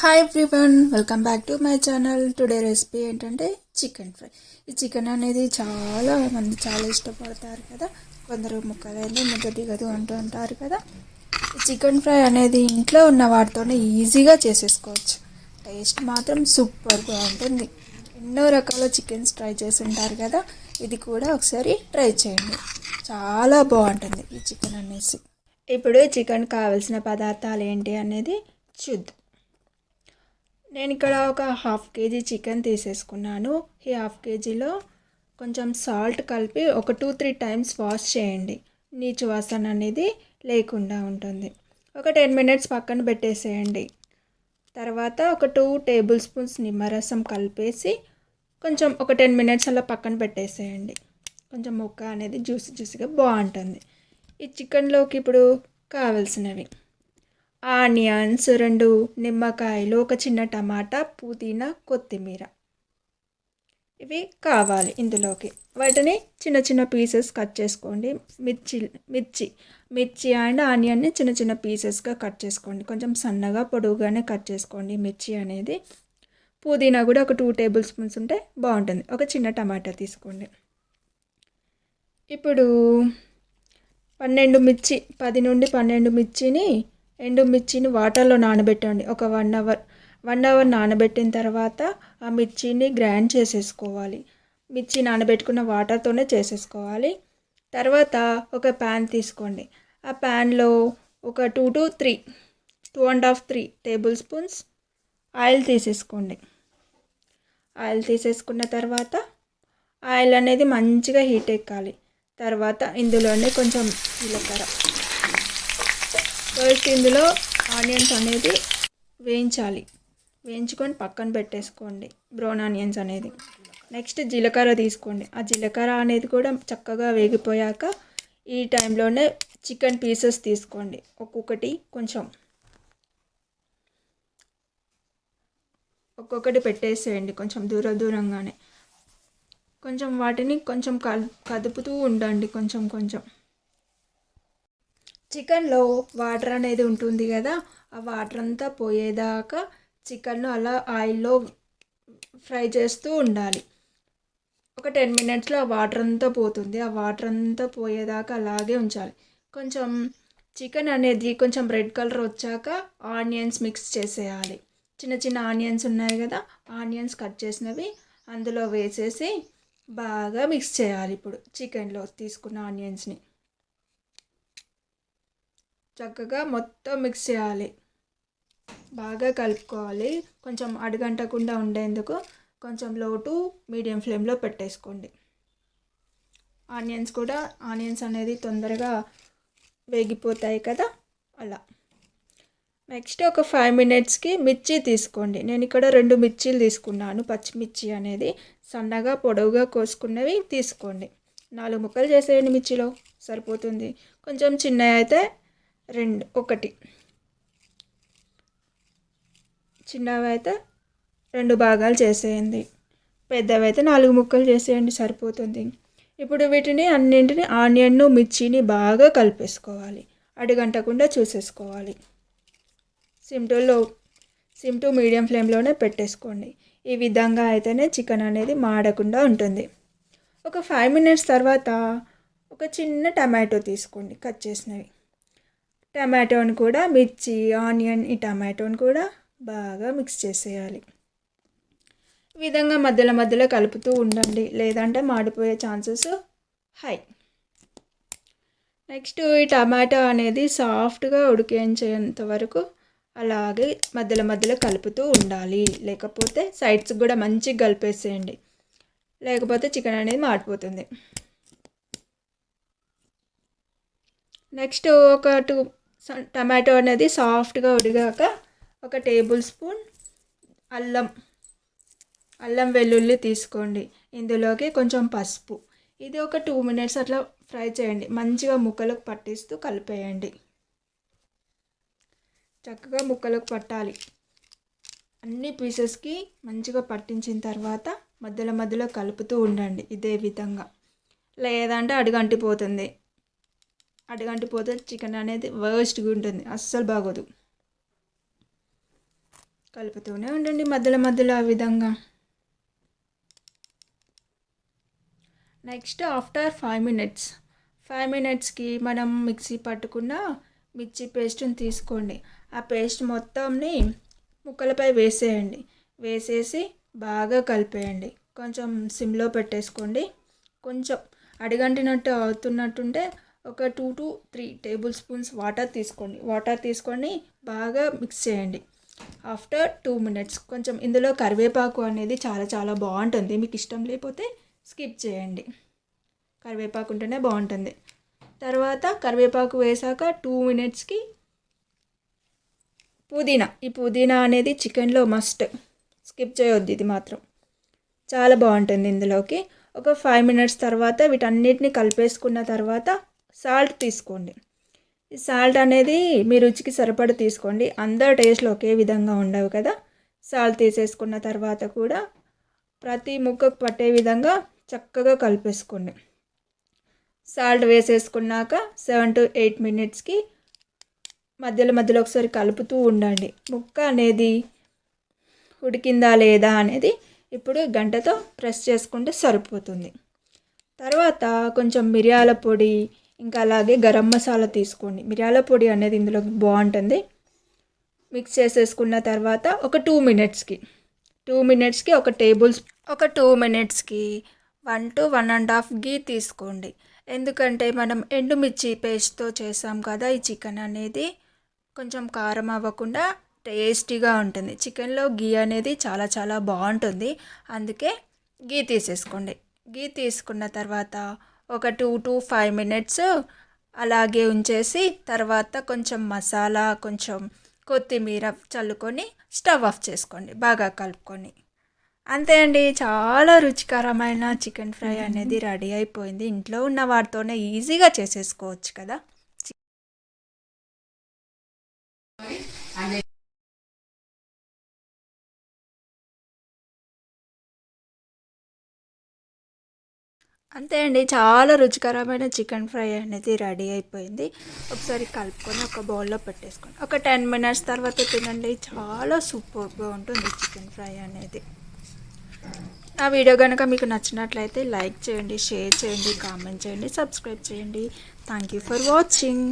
Hi everyone welcome back to my channel today recipe ఏంటంటే chicken fry ఈ chicken అనేది చాలా మంది చాలా ఇష్టపడతారు కదా. కొందరు ముక్కలైంది మొదటి దిగదు అంటూ ఉంటారు కదా. ఈ చికెన్ ఫ్రై అనేది ఇంట్లో ఉన్న వాటితోనే ఈజీగా చేసేసుకోవచ్చు. టేస్ట్ మాత్రం సూపర్గా ఉంటుంది. ఎన్నో రకాల చికెన్స్ ట్రై చేసి ఉంటారు కదా. ఇది కూడా ఒకసారి ట్రై చేయండి. చాలా బాగుంటుంది ఈ చికెన్ అనేసి. ఇప్పుడు చికెన్ కావాల్సిన పదార్థాలు ఏంటి అనేది చూద్దాం. నేను ఇక్కడ ఒక హాఫ్ కేజీ చికెన్ తీసేసుకున్నాను. ఈ హాఫ్ కేజీలో కొంచెం సాల్ట్ కలిపి ఒక టూ త్రీ టైమ్స్ వాష్ చేయండి. నీచు వాసన అనేది లేకుండా ఉంటుంది. ఒక టెన్ మినిట్స్ పక్కన పెట్టేసేయండి. తర్వాత ఒక టూ టేబుల్ స్పూన్స్ నిమ్మరసం కలిపేసి కొంచెం ఒక టెన్ మినిట్స్ అలా పక్కన పెట్టేసేయండి. కొంచెం ముక్క అనేది జ్యూసీ జ్యూసీగా బాగుంటుంది. ఈ చికెన్లోకి ఇప్పుడు కావాల్సినవి. ఆనియన్స్ రెండు నిమ్మకాయలు ఒక చిన్న టమాటా పుదీనా కొత్తిమీర. ఇవి కావాలి ఇందులోకి. వాటిని చిన్న చిన్న పీసెస్ కట్ చేసుకోండి. మిర్చి మిర్చి మిర్చి అండ్ ఆనియన్ని చిన్న చిన్న పీసెస్గా కట్ చేసుకోండి. కొంచెం సన్నగా పొడవుగానే కట్ చేసుకోండి మిర్చి అనేది. పుదీనా కూడా ఒక టూ టేబుల్ స్పూన్స్ ఉంటే బాగుంటుంది. ఒక చిన్న టమాటా తీసుకోండి. ఇప్పుడు పన్నెండు మిర్చి పది నుండి పన్నెండు మిర్చిని ఎండుమిర్చిని వాటర్లో నానబెట్టండి. ఒక వన్ అవర్ వన్ అవర్ నానబెట్టిన తర్వాత ఆ మిర్చిని గ్రైండ్ చేసేసుకోవాలి. మిర్చి నానబెట్టుకున్న వాటర్తోనే చేసేసుకోవాలి. తర్వాత ఒక ప్యాన్ తీసుకోండి. ఆ ప్యాన్లో ఒక two to three two and half three tablespoons oil తీసేసుకోండి. ఆయిల్ తీసేసుకున్న తర్వాత ఆయిల్ అనేది మంచిగా హీట్ ఎక్కాలి. తర్వాత ఇందులోనే కొంచెం జీలకర్ర. ఫస్ట్ ఇందులో ఆనియన్స్ అనేది వేయించాలి. వేయించుకొని పక్కన పెట్టేసుకోండి బ్రౌన్ ఆనియన్స్ అనేది. నెక్స్ట్ జీలకర్ర తీసుకోండి. ఆ జీలకర్ర అనేది కూడా చక్కగా వేగిపోయాక ఈ టైంలోనే చికెన్ పీసెస్ తీసుకోండి. ఒక్కొక్కటి కొంచెం. ఒక్కొక్కటి పెట్టేసేయండి కొంచెం దూర దూరంగానే. కొంచెం వాటిని కొంచెం కదుపుతూ ఉండండి కొంచెం కొంచెం. చికెన్లో వాటర్ అనేది ఉంటుంది కదా ఆ వాటర్ అంతా పోయేదాకా చికెన్ను అలా ఆయిల్లో ఫ్రై చేస్తూ ఉండాలి. ఒక టెన్ మినిట్స్లో ఆ వాటర్ అంతా పోతుంది. ఆ వాటర్ అంతా పోయేదాకా అలాగే ఉంచాలి. కొంచెం చికెన్ అనేది కొంచెం రెడ్ కలర్ వచ్చాక ఆనియన్స్ మిక్స్ చేసేయాలి. చిన్న చిన్న ఆనియన్స్ ఉన్నాయి కదా ఆనియన్స్ కట్ చేసినవి అందులో వేసేసి బాగా మిక్స్ చేయాలి. ఇప్పుడు చికెన్లో తీసుకున్న ఆనియన్స్ని చక్కగా మొత్తం మిక్స్ చేయాలి. బాగా కలుపుకోవాలి. కొంచెం అడుగంటకుండా ఉండేందుకు కొంచెం లోటు మీడియం ఫ్లేమ్లో పెట్టేసుకోండి. ఆనియన్స్ కూడా ఆనియన్స్ అనేది తొందరగా వేగిపోతాయి కదా అలా. నెక్స్ట్ ఒక ఫైవ్ మినిట్స్కి మిర్చి తీసుకోండి. నేను ఇక్కడ రెండు మిర్చీలు తీసుకున్నాను పచ్చిమిర్చి అనేది. సన్నగా పొడవుగా కోసుకున్నవి తీసుకోండి. నాలుగు ముక్కలు చేసేయండి మిర్చిలో సరిపోతుంది. కొంచెం చిన్నవి అయితే రెండు ఒకటి. చిన్నవి అయితే రెండు భాగాలు చేసేయండి. పెద్దవి అయితే నాలుగు ముక్కలు చేసేయండి సరిపోతుంది. ఇప్పుడు వీటిని అన్నింటిని ఆనియన్ను మిర్చిని బాగా కలిపేసుకోవాలి. అడుగంటకుండా చూసేసుకోవాలి. సిమ్టోలో సిమ్ టు మీడియం ఫ్లేమ్లోనే పెట్టేసుకోండి. ఈ విధంగా అయితేనే చికెన్ అనేది మాడకుండా ఉంటుంది. ఒక ఫైవ్ మినిట్స్ తర్వాత ఒక చిన్న టమాటో తీసుకోండి కట్ చేసినవి. టమాటోని కూడా మిర్చి ఆనియన్ ఈ టమాటోని కూడా బాగా మిక్స్ చేసేయాలి. ఈ విధంగా మధ్యలో మధ్యలో కలుపుతూ ఉండండి. లేదంటే మాడిపోయే ఛాన్సెస్ హై. నెక్స్ట్ ఈ టమాటో అనేది సాఫ్ట్గా ఉడికించేంత వరకు అలాగే మధ్యలో మధ్యలో కలుపుతూ ఉండాలి. లేకపోతే సైడ్స్ కూడా మంచిగా కలిపేసేయండి. లేకపోతే చికెన్ అనేది మాడిపోతుంది. నెక్స్ట్ ఒక టూ టమాటో అనేది సాఫ్ట్గా ఉడిగాక ఒక టేబుల్ స్పూన్ అల్లం అల్లం వెల్లుల్లి తీసుకోండి. ఇందులోకి కొంచెం పసుపు. ఇది ఒక టూ మినిట్స్ అట్లా ఫ్రై చేయండి. మంచిగా ముక్కలకు పట్టిస్తూ కలిపేయండి. చక్కగా ముక్కలకు పట్టాలి. అన్ని పీసెస్కి మంచిగా పట్టించిన తర్వాత మధ్యలో మధ్యలో కలుపుతూ ఉండండి ఇదే విధంగా. లేదంటే అడుగంటిపోతుంది. అడుగంటిపోతే చికెన్ అనేది వర్స్ట్గా ఉంటుంది. అస్సలు బాగోదు. కలుపుతూనే ఉండండి మధ్యలో మధ్యలో ఆ విధంగా. Next after five minutes. Five మినిట్స్కి మనం మిక్సీ పట్టుకున్న మిర్చి పేస్ట్ని తీసుకోండి. ఆ పేస్ట్ మొత్తంని ముక్కలపై వేసేయండి. వేసేసి బాగా కలిపేయండి. కొంచెం సిమ్లో పెట్టేసుకోండి. కొంచెం అడిగంటినట్టు అవుతున్నట్టుంటే ఒక two to three tablespoons water తీసుకోండి. వాటర్ తీసుకొని బాగా మిక్స్ చేయండి. ఆఫ్టర్ టూ మినిట్స్ కొంచెం ఇందులో కరివేపాకు అనేది చాలా చాలా బాగుంటుంది. మీకు ఇష్టం లేకపోతే స్కిప్ చేయండి. కరివేపాకు ఉంటేనే బాగుంటుంది. తర్వాత కరివేపాకు వేసాక టూ మినిట్స్కి పుదీనా. ఈ పుదీనా అనేది చికెన్లో మస్ట్ స్కిప్ చేయొద్దు ఇది మాత్రం. చాలా బాగుంటుంది ఇందులోకి. ఒక ఫైవ్ మినిట్స్ తర్వాత వీటన్నిటిని కలిపేసుకున్న తర్వాత సాల్ట్ తీసుకోండి. ఈ సాల్ట్ అనేది మీ రుచికి సరిపడ తీసుకోండి. అందరు టేస్ట్లు ఒకే విధంగా ఉండవు కదా. సాల్ట్ తీసేసుకున్న తర్వాత కూడా ప్రతి ముక్కకు పట్టే విధంగా చక్కగా కలిపేసుకోండి. సాల్ట్ వేసేసుకున్నాక సెవెన్ టు ఎయిట్ మినిట్స్కి మధ్యలో మధ్యలో ఒకసారి కలుపుతూ ఉండండి. ముక్క అనేది ఉడికిందా లేదా అనేది ఇప్పుడు గంటతో ప్రెస్ చేసుకుంటే సరిపోతుంది. తర్వాత కొంచెం మిరియాల పొడి ఇంకా అలాగే గరం మసాలా తీసుకోండి. మిరియాల పొడి అనేది ఇందులో బాగుంటుంది. మిక్స్ చేసేసుకున్న తర్వాత ఒక టూ మినిట్స్కి టూ మినిట్స్కి ఒక టేబుల్ ఒక టూ మినిట్స్కి one to one and half ghee తీసుకోండి. ఎందుకంటే మనం ఎండుమిర్చి పేస్ట్తో చేసాం కదా ఈ చికెన్ అనేది. కొంచెం కారం అవ్వకుండా టేస్టీగా ఉంటుంది. చికెన్లో గీ అనేది చాలా చాలా బాగుంటుంది. అందుకే గీ తీసేసుకోండి. గీ తీసుకున్న తర్వాత ఒక టూ టు ఫైవ్ మినిట్స్ అలాగే ఉంచేసి తర్వాత కొంచెం మసాలా కొంచెం కొత్తిమీర చల్లుకొని స్టవ్ ఆఫ్ చేసుకోండి బాగా కలుపుకొని. అంతే అండి చాలా రుచికరమైన చికెన్ ఫ్రై అనేది రెడీ అయిపోయింది. ఇంట్లో ఉన్న వాటితోనే ఈజీగా చేసేసుకోవచ్చు కదా. అంతే అండి చాలా రుచికరమైన చికెన్ ఫ్రై అనేది రెడీ అయిపోయింది. ఒకసారి కలుపుకొని ఒక బౌల్లో పెట్టేసుకోండి. ఒక టెన్ మినిట్స్ తర్వాత తినండి. చాలా సూపర్గా ఉంటుంది చికెన్ ఫ్రై అనేది. ఆ వీడియో కనుక మీకు నచ్చినట్లయితే లైక్ చేయండి షేర్ చేయండి కామెంట్ చేయండి సబ్స్క్రైబ్ చేయండి. Thank you for watching.